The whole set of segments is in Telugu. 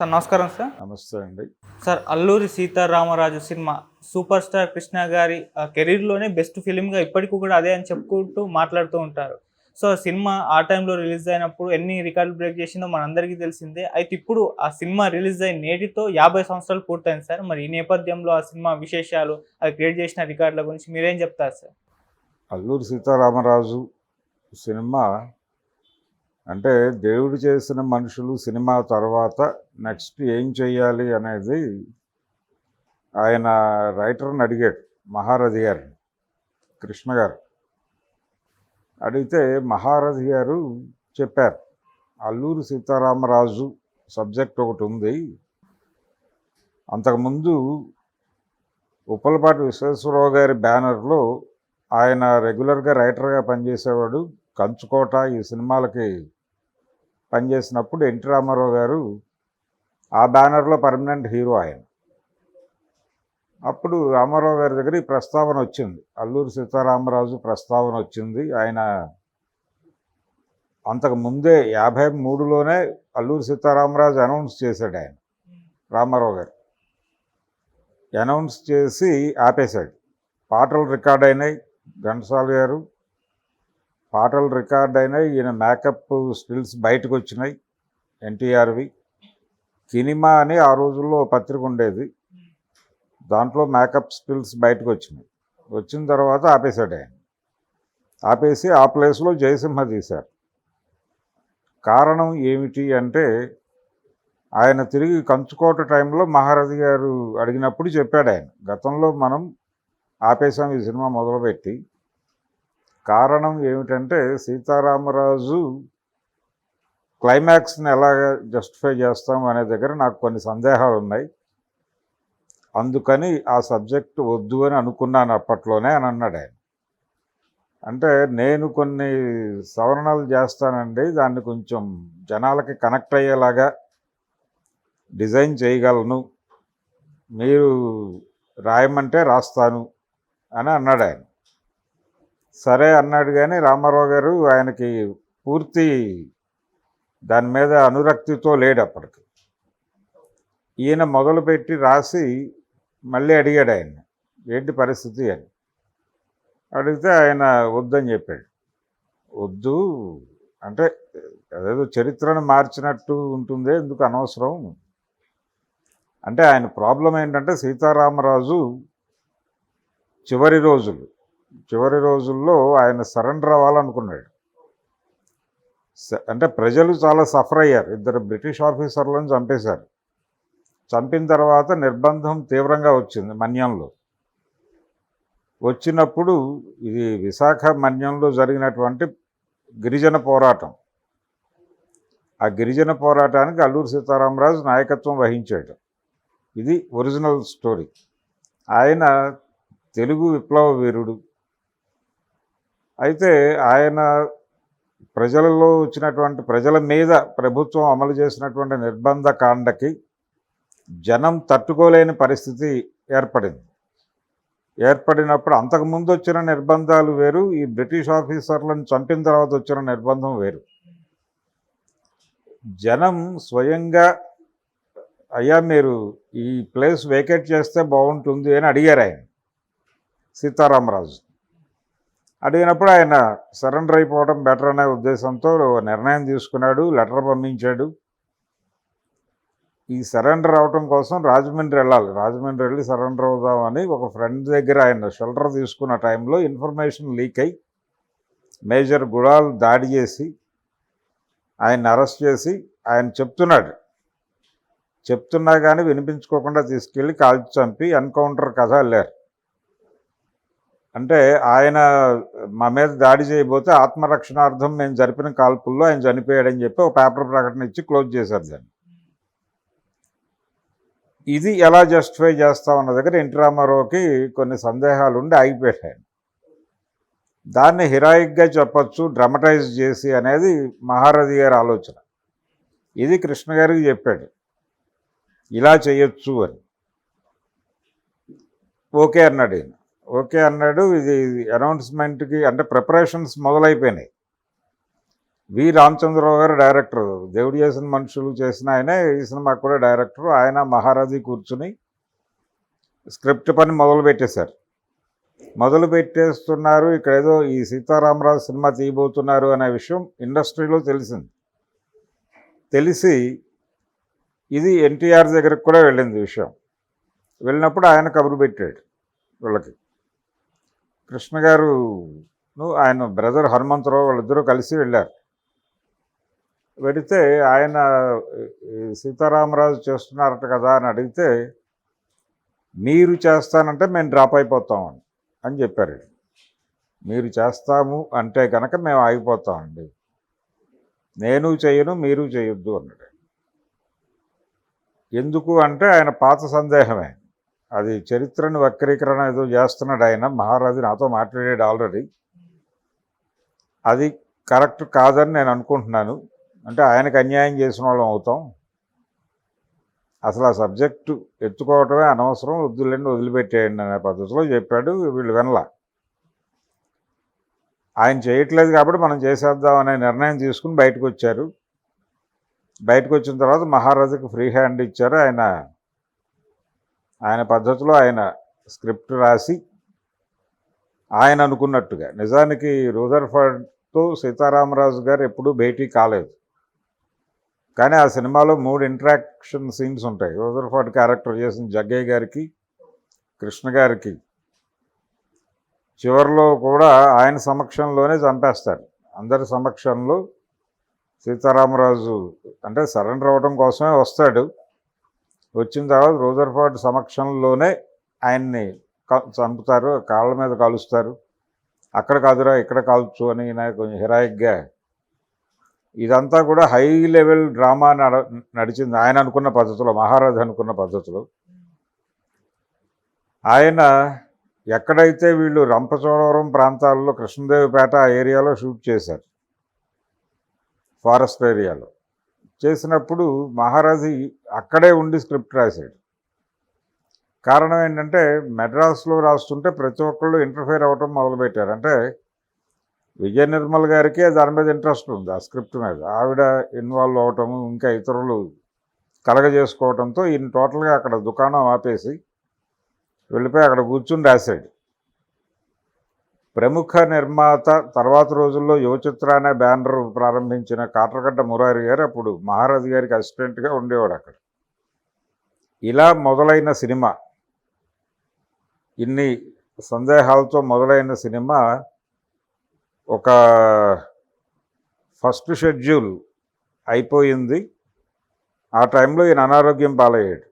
సార్ నమస్కారం సార్. నమస్తే అండి. Sir Alluri Sitaramaraju cinema super star Krishna గారి ఆ, కెరీర్లోనే బెస్ట్ ఫిలింగా ఇప్పటికీ కూడా అదే అని చెప్పుకుంటూ మాట్లాడుతూ ఉంటారు. సో సినిమా ఆ టైంలో రిలీజ్ అయినప్పుడు ఎన్ని రికార్డులు బ్రేక్ చేసిందో మనందరికీ తెలిసిందే. అయితే ఇప్పుడు ఆ సినిమా రిలీజ్ అయిన నేటితో యాభై సంవత్సరాలు పూర్తయింది సార్. మరి ఈ నేపథ్యంలో ఆ సినిమా విశేషాలు అది క్రియేట్ చేసిన రికార్డుల గురించి మీరేం చెప్తారు సార్? అల్లూరి సీతారామరాజు సినిమా అంటే దేవుడు చేసిన మనుషులు సినిమా తర్వాత నెక్స్ట్ ఏం చేయాలి అనేది ఆయన రైటర్ని అడిగాడు మహారథి గారిని కృష్ణ గారు. అడిగితే మహారథి గారు చెప్పారు అల్లూరు సీతారామరాజు సబ్జెక్ట్ ఒకటి ఉంది. అంతకుముందు ఉప్పలపాటి విశ్వేశ్వరరావు గారి బ్యానర్లో ఆయన రెగ్యులర్గా రైటర్గా పనిచేసేవాడు కంచుకోట ఈ సినిమాలకి పనిచేసినప్పుడు ఎన్టీ రామారావు గారు ఆ బ్యానర్లో పర్మనెంట్ హీరో ఆయన. అప్పుడు రామారావు గారి దగ్గర ఈ ప్రస్తావన వచ్చింది. అల్లూరి సీతారామరాజు ప్రస్తావన వచ్చింది. ఆయన అంతకు ముందే యాభై మూడులోనే అల్లూరి సీతారామరాజు అనౌన్స్ చేశాడు ఆయన రామారావు గారు. అనౌన్స్ చేసి ఆపేశాడు. పాటలు రికార్డ్ అయినాయి. ఘంటసాల గారు పాటలు రికార్డ్ అయినాయి ఈయన మేకప్ స్టిల్స్ బయటకు వచ్చినాయి ఎన్టీఆర్వి. కినిమా అని ఆ రోజుల్లో పత్రిక ఉండేది. దాంట్లో మేకప్ స్టిల్స్ బయటకు వచ్చినాయి. వచ్చిన తర్వాత ఆపేశాడు ఆయన. ఆపేసి ఆ ప్లేస్లో జయసింహ తీశారు. కారణం ఏమిటి అంటే ఆయన తిరిగి కంచుకోట టైంలో మహారథి గారు అడిగినప్పుడు చెప్పాడు ఆయన. గతంలో మనం ఆపేశాం ఈ సినిమా మొదలుపెట్టి. కారణం ఏమిటంటే సీతారామరాజు క్లైమాక్స్ని ఎలాగ జస్టిఫై చేస్తాం అనే దగ్గర నాకు కొన్ని సందేహాలు ఉన్నాయి. అందుకని ఆ సబ్జెక్ట్ వద్దు అని అనుకున్నాను అప్పట్లోనే అని అన్నాడు ఆయన. అంటే నేను కొన్ని సవరణలు చేస్తానండి దాన్ని కొంచెం జనాలకి కనెక్ట్ అయ్యేలాగా డిజైన్ చేయగలను మీరు రాయమంటే రాస్తాను అని అన్నాడు ఆయన. సరే అన్నాడు కానీ రామారావు గారు ఆయనకి పూర్తి దాని మీద అనురక్తితో లేడు అప్పటికి. ఈయన మొదలుపెట్టి రాసి మళ్ళీ అడిగాడు ఆయన ఏంటి పరిస్థితి అని. అడిగితే ఆయన వద్దని చెప్పాడు. వద్దు అంటే అదేదో చరిత్రను మార్చినట్టు ఉంటుంది ఎందుకు అనవసరం? అంటే ఆయన ప్రాబ్లం ఏంటంటే సీతారామరాజు చివరి రోజులు చివరి రోజుల్లో ఆయన సరెండర్ అవ్వాలనుకున్నాడు. స- అంటే ప్రజలు చాలా సఫర్ అయ్యారు. ఇద్దరు బ్రిటిష్ ఆఫీసర్లను చంపేశారు. చంపిన తర్వాత నిర్బంధం తీవ్రంగా వచ్చింది మన్యంలో. వచ్చినప్పుడు ఇది విశాఖ మన్యంలో జరిగినటువంటి గిరిజన పోరాటం. ఆ గిరిజన పోరాటానికి అల్లూరు సీతారామరాజు నాయకత్వం వహించాడు. ఇది ఒరిజినల్ స్టోరీ. ఆయన తెలుగు విప్లవ వీరుడు అయితే ఆయన ప్రజలలో వచ్చినటువంటి ప్రజల మీద ప్రభుత్వం అమలు చేసినటువంటి నిర్బంధ కాండకి జనం తట్టుకోలేని పరిస్థితి ఏర్పడింది. ఏర్పడినప్పుడు అంతకుముందు వచ్చిన నిర్బంధాలు వేరు ఈ బ్రిటిష్ ఆఫీసర్లను చంపిన తర్వాత వచ్చిన నిర్బంధం వేరు. జనం స్వయంగా అయ్యా మీరు ఈ ప్లేస్ వేకేట్ చేస్తే బాగుంటుంది అని అడిగారు ఆయన సీతారామరాజు. అడిగినప్పుడు ఆయన సరెండర్ అయిపోవడం బెటర్ అనే ఉద్దేశంతో నిర్ణయం తీసుకున్నాడు లెటర్ పంపించాడు. ఈ సరెండర్ అవటం కోసం రాజమండ్రి వెళ్ళాలి. రాజమండ్రి వెళ్ళి సరెండర్ అవుదామని ఒక ఫ్రెండ్ దగ్గర ఆయన షెల్టర్ తీసుకున్న టైంలో ఇన్ఫర్మేషన్ లీక్ అయి మేజర్ గుడాల్ దాడి చేసి ఆయన అరెస్ట్ చేసి ఆయన చెప్తున్నాడు. చెప్తున్నా కానీ వినిపించుకోకుండా తీసుకెళ్ళి కాల్చి చంపి ఎన్కౌంటర్ కథ వెళ్ళారు అంటే ఆయన మా మీద దాడి చేయబోతే ఆత్మరక్షణార్థం మేము జరిపిన కాల్పుల్లో ఆయన చనిపోయాడని చెప్పి ఒక పేపర్ ప్రకటన ఇచ్చి క్లోజ్ చేశారు దాన్ని. ఇది ఎలా జస్టిఫై చేస్తామన్న దగ్గర ఎన్టీ రామారావుకి కొన్ని సందేహాలు ఉండి ఆగిపోయాడు ఆయన దాన్ని హిరాయిక్గా చెప్పచ్చు డ్రమటైజ్ చేసి అనేది మహారథి గారి ఆలోచన. ఇది కృష్ణ గారికి చెప్పాడు. ఇలా చేయొచ్చు అని. ఓకే అన్నాడు ఈయన. ఓకే అన్నాడు. ఇది అనౌన్స్మెంట్కి అంటే ప్రిపరేషన్స్ మొదలైపోయినాయి. వి. రామచంద్రరావు గారు డైరెక్టర్. దేవుడు చేసిన మనుషులు చేసిన ఆయన ఈ సినిమా కూడా డైరెక్టర్. ఆయన మహారాజీ కూర్చుని స్క్రిప్ట్ పని మొదలు పెట్టేశారు మొదలు పెట్టేస్తున్నారు ఇక్కడ ఏదో ఈ సీతారామరాజు సినిమా తీయబోతున్నారు అనే విషయం ఇండస్ట్రీలో తెలిసింది. తెలిసి ఇది ఎన్టీఆర్ దగ్గరికి కూడా వెళ్ళింది విషయం. వెళ్ళినప్పుడు ఆయన కబురు పెట్టాడు వీళ్ళకి. కృష్ణ గారు ఆయన బ్రదర్ హనుమంతరావు వాళ్ళిద్దరూ కలిసి వెళ్ళారు. వెడితే ఆయన సీతారామరాజు చేస్తున్నారట కదా అని అడిగితే మీరు చేస్తానంటే మేము డ్రాప్ అయిపోతామని అని చెప్పారు. మీరు చేస్తాము అంటే కనుక మేము ఆగిపోతామండి నేను చేయను మీరు చేయొద్దు అన్నాడు. ఎందుకు అంటే ఆయన పాత సందేహమే. అది చరిత్రను వక్రీకరణ ఏదో చేస్తున్నాడు ఆయన. మహారాజు నాతో మాట్లాడాడు ఆల్రెడీ. అది కరెక్ట్ కాదని నేను అనుకుంటున్నాను. అంటే ఆయనకు అన్యాయం చేసిన వాళ్ళం అవుతాం. అసలు ఆ సబ్జెక్టు ఎత్తుకోవటమే అనవసరం. వద్దులేండి వదిలిపెట్టేయండి అనే పద్ధతిలో చెప్పాడు. వీళ్ళు వినలా. ఆయన చేయట్లేదు కాబట్టి మనం చేసేద్దాం అనే నిర్ణయం తీసుకుని బయటకు వచ్చారు. బయటకు వచ్చిన తర్వాత మహారాజుకి ఫ్రీ హ్యాండ్ ఇచ్చారు. ఆయన ఆయన పద్ధతిలో ఆయన స్క్రిప్ట్ రాసి ఆయన అనుకున్నట్టుగా. నిజానికి రూదర్ఫర్డ్తో సీతారామరాజు గారు ఎప్పుడూ భేటీ కాలేదు. కానీ ఆ సినిమాలో మూడు ఇంటరాక్షన్ సీన్స్ ఉంటాయి. రూదర్ఫర్డ్ క్యారెక్టర్ చేసిన జగ్గయ్య గారికి కృష్ణ గారికి చివరిలో కూడా ఆయన సమక్షంలోనే చంపేస్తారు. అందరి సమక్షంలో సీతారామరాజు అంటే సరెండర్ అవ్వడం కోసమే వస్తాడు. వచ్చిన తర్వాత రూదర్ఫర్డ్ సమక్షంలోనే ఆయన్ని చంపుతారు కాళ్ళ మీద కాలుస్తారు. అక్కడ కాదురా ఇక్కడ కాల్చు అని నాకు కొంచెం హెరాయిక్గా ఇదంతా కూడా హై లెవెల్ డ్రామా నడ నడిచింది. ఆయన అనుకున్న పద్ధతిలో మహారాజు అనుకున్న పద్ధతిలో. ఆయన ఎక్కడైతే వీళ్ళు రంపచోడవరం ప్రాంతాల్లో కృష్ణదేవిపేట ఆ ఏరియాలో షూట్ చేశారు ఫారెస్ట్ ఏరియాలో. చేసినప్పుడు మహారాజు అక్కడే ఉండి స్క్రిప్ట్ రాశాడు. కారణం ఏంటంటే మెడ్రాస్లో రాస్తుంటే ప్రతి ఒక్కళ్ళు ఇంటర్ఫేర్ అవ్వటం మొదలుపెట్టారు. అంటే విజయ నిర్మల్ గారికి దాని మీద ఇంట్రెస్ట్ ఉంది ఆ స్క్రిప్ట్ మీద. ఆవిడ ఇన్వాల్వ్ అవటము ఇంకా ఇతరులు కలగజేసుకోవడంతో ఈయన టోటల్గా అక్కడ దుకాణం ఆపేసి వెళ్ళిపోయి అక్కడ కూర్చుని రాశాడు. ప్రముఖ నిర్మాత తర్వాత రోజుల్లో యువచిత్ర అనే బ్యానర్ ప్రారంభించిన కాట్రగడ్డ మురారి గారు అప్పుడు మహారాజు గారికి అసిస్టెంట్గా ఉండేవాడు అక్కడ. ఇలా మొదలైన సినిమా ఇన్ని సందేహాలతో మొదలైన సినిమా ఒక ఫస్ట్ షెడ్యూల్ అయిపోయింది. ఆ టైంలో ఈయన అనారోగ్యం పాలయ్యాడు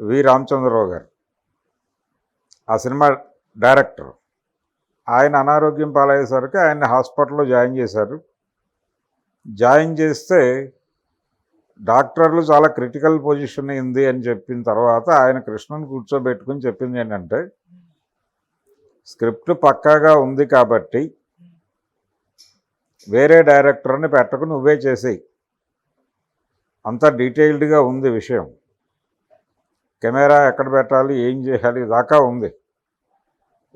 వి రామచంద్రరావు గారు. ఆ సినిమా డైరెక్టర్ ఆయన అనారోగ్యం పాలయ్యేసరికి ఆయన హాస్పిటల్లో జాయిన్ చేశారు. జాయిన్ చేస్తే డాక్టర్లు చాలా క్రిటికల్ పొజిషన్ ఉంది అని చెప్పిన తర్వాత ఆయన కృష్ణను కూర్చోబెట్టుకుని చెప్పింది ఏంటంటే స్క్రిప్ట్ పక్కాగా ఉంది కాబట్టి వేరే డైరెక్టర్ని పెట్టకు నువ్వే చేసేయి. అంత డీటెయిల్డ్గా ఉంది విషయం. కెమెరా ఎక్కడ పెట్టాలి ఏం చేయాలి దాకా ఉంది.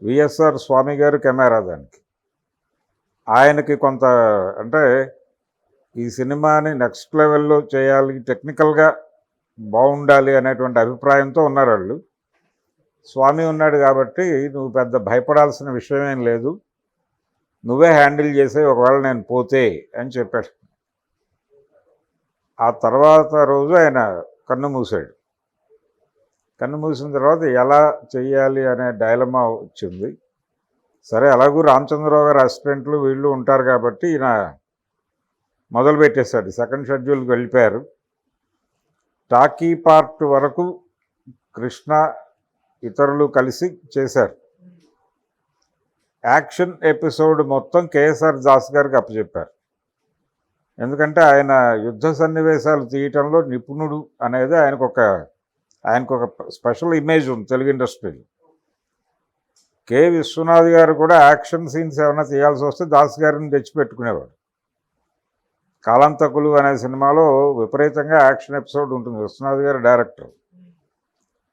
విఎస్ఆర్ స్వామి గారు కెమెరా దానికి. ఆయనకి కొంత అంటే ఈ సినిమాని నెక్స్ట్ లెవెల్లో చేయాలి టెక్నికల్గా బాగుండాలి అనేటువంటి అభిప్రాయంతో ఉన్నారు వాళ్ళు. స్వామి ఉన్నాడు కాబట్టి నువ్వు పెద్ద భయపడాల్సిన విషయం ఏం లేదు. నువ్వే హ్యాండిల్ చేసే ఒకవేళ నేను పోతే అని చెప్పాడు. ఆ తర్వాత రోజు ఆయన కన్ను మూసాడు కన్ను మూసిన తర్వాత ఎలా చెయ్యాలి అనే డైలమా వచ్చింది. సరే అలాగూ రామచంద్రరావు గారు అసిస్టెంట్లు వీళ్ళు ఉంటారు కాబట్టి ఈయన మొదలు పెట్టేశాడు సెకండ్ షెడ్యూల్కి వెళ్ళిపోయారు. టాకీ పార్ట్ వరకు కృష్ణ ఇతరులు కలిసి చేశారు. యాక్షన్ ఎపిసోడ్ మొత్తం కేఎస్ఆర్ దాస్ గారికి అప్పచెప్పారు. ఎందుకంటే ఆయన యుద్ధ సన్నివేశాలు తీయటంలో నిపుణుడు అనేది ఆయనకు ఒక ఆయనకు ఒక స్పెషల్ ఇమేజ్ ఉంది తెలుగు ఇండస్ట్రీలో. కె విశ్వనాథ్ గారు కూడా యాక్షన్ సీన్స్ ఏమైనా తీయాల్సి వస్తే దాస్ గారిని తెచ్చిపెట్టుకునేవాడు. కాలాంతకులు అనే సినిమాలో విపరీతంగా యాక్షన్ ఎపిసోడ్ ఉంటుంది. విశ్వనాథ్ గారు డైరెక్టర్.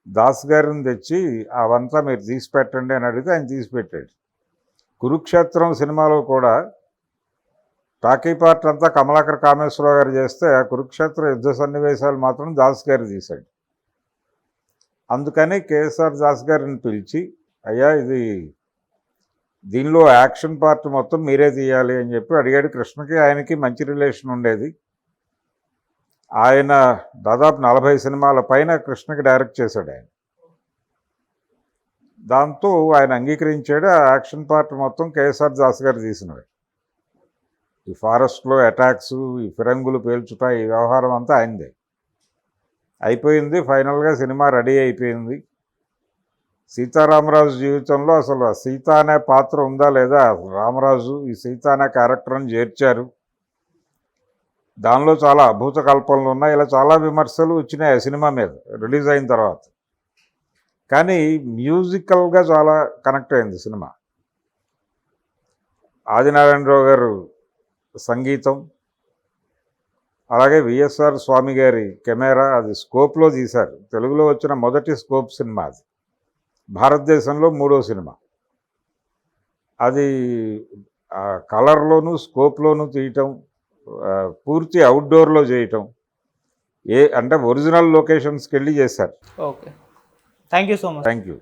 దాస్ గారిని తెచ్చి అవంతా మీరు తీసి పెట్టండి అని అడిగితే ఆయన తీసి పెట్టాడు కురుక్షేత్రం సినిమాలో కూడా టాకీ పార్ట్ అంతా కమలాకర్ కామేశ్వరరావు గారు చేస్తే ఆ కురుక్షేత్ర యుద్ధ సన్నివేశాలు మాత్రం దాస్ గారు తీశాడు. అందుకని కేఎస్ఆర్ దాస్ గారిని పిలిచి అయ్యా ఇది దీనిలో యాక్షన్ పార్ట్ మొత్తం మీరే తీయాలి అని చెప్పి అడిగాడు. కృష్ణకి ఆయనకి మంచి రిలేషన్ ఉండేది. ఆయన దాదాపు నలభై సినిమాల పైన కృష్ణకి డైరెక్ట్ చేశాడు ఆయన. దాంతో ఆయన అంగీకరించాడు. ఆ యాక్షన్ పార్ట్ మొత్తం కేఎస్ఆర్ దాస్ గారు తీసినవి. ఈ ఫారెస్ట్లో అటాక్స్ ఈ ఫిరంగులు పేల్చుట ఈ వ్యవహారం అంతా ఆయనదే. అయిపోయింది. ఫైనల్గా సినిమా రెడీ అయిపోయింది. సీతారామరాజు జీవితంలో అసలు సీత అనే పాత్ర ఉందా లేదా? రామరాజు ఈ సీత అనే క్యారెక్టర్ని చేర్చారు. దానిలో చాలా అద్భుత కల్పనలు ఉన్నాయి. ఇలా చాలా విమర్శలు వచ్చినాయి ఆ సినిమా మీద రిలీజ్ అయిన తర్వాత. కానీ మ్యూజికల్గా చాలా కనెక్ట్ అయింది సినిమా. ఆదినారాయణరావు గారు సంగీతం అలాగే విఎస్ఆర్ స్వామి గారి కెమెరా అది స్కోప్లో తీశారు. తెలుగులో వచ్చిన మొదటి స్కోప్ సినిమా అది. భారతదేశంలో మూడో సినిమా. అది కలర్లోను స్కోప్లోను తీయటం పూర్తి అవుట్డోర్లో చేయటం ఏ అంటే ఒరిజినల్ లొకేషన్స్కి వెళ్ళి చేశారు. Okay. Thank you so much. Thank you